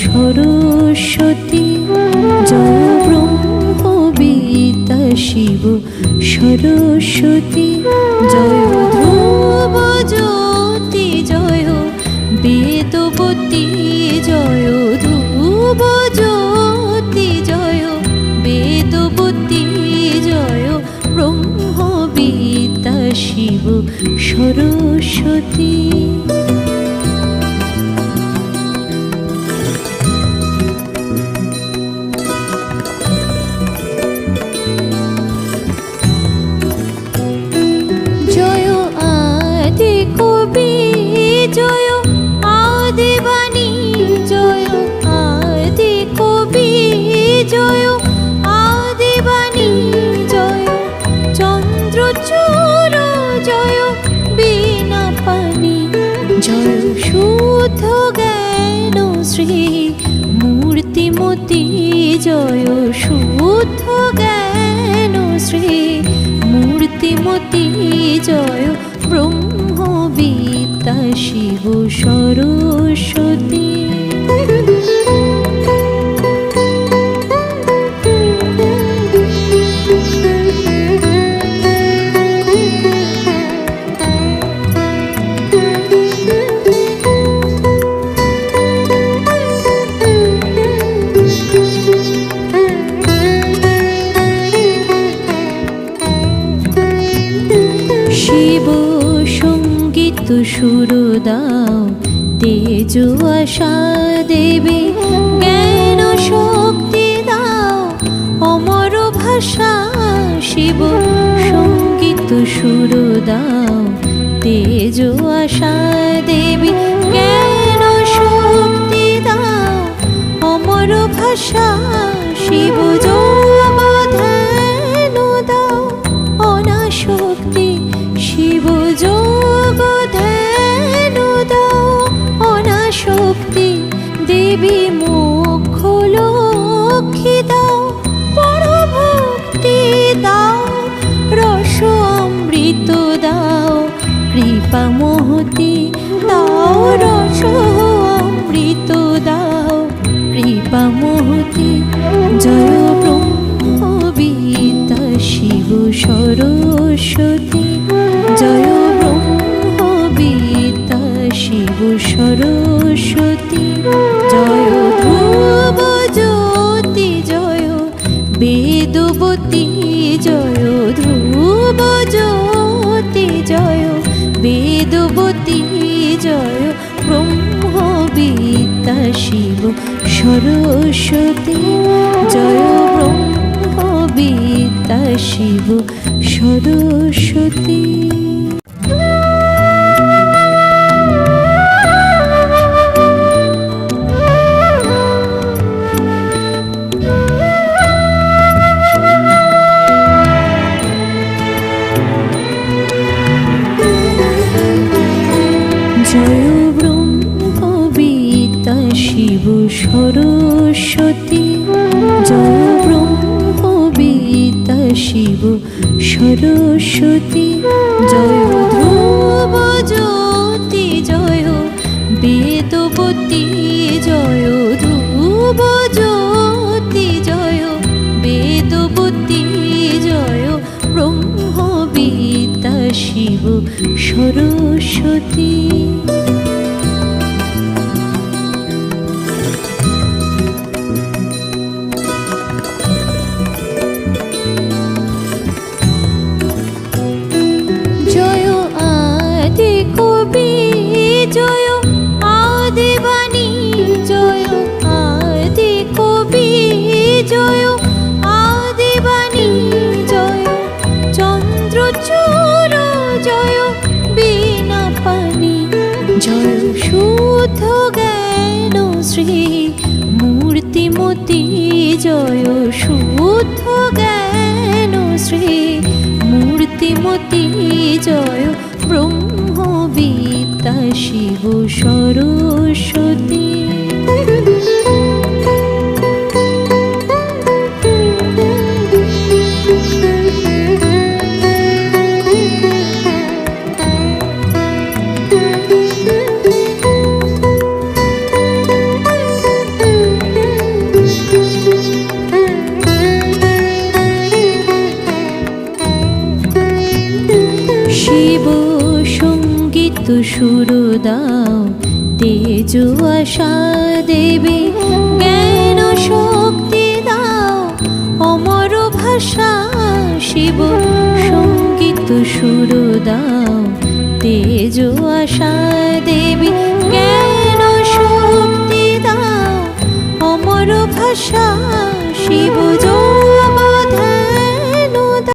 সরস্বতী, জয় ব্রহ্ম ব্রহ্মবিতা শিব। সরস্বতী, জয় ধ্রুব জ্যোতি, জয় বেদবতী, জয় ধ্রুব জ্যোতি, জয় বেদবতী, জয় ব্রহ্মবিতা শিব। সরস্বতী শুদ্ধ জ্ঞান শ্রী মূর্তিমতি জয় শুদ্ধ জ্ঞান শ্রী মূর্তিমতি জয় ব্রহ্মবিদ্যা শিব সরস্বতী তেজ আশা দেবে জ্ঞান শক্তি দাও, অমর ভাষা শিব, সংগীত সুর দাও। তেজ আশা দেবী জ্ঞান শক্তি দাও, অমর ভাষা শিব যোগ বেদবতী জয় ধ্রুব জ্যোতি জয় বেদবতী জয় ব্রহ্মবিদ্যা শিব সরস্বতী জয় ব্রহ্মবিদ্যা শিব সরস্বতী। শিব সরস্বতী, জয় ব্রহ্মবিদ্যা শিব সরস্বতী, জয় ধ্রুব জ্যোতি, জয় বেদবতী, জয় ধ্রুব জ্যোতি, জয় বেদবতী, জয় ব্রহ্মবিদ্যা শিব সরস্বতী। শ্রী মূর্তিমতি জয় শুদ্ধ জ্ঞান শ্রী মূর্তিমতি জয় ব্রহ্মবিদ্যা শিব সরস্বতী। সুর দাও, তেজ আশা দেবী, জ্ঞান শক্তি দাও, অমর ভাষা শিব, সংগীত সুর দাও, তেজ আশা দেবী, জ্ঞান শক্তি দাও, অমর ভাষা শিব, জয়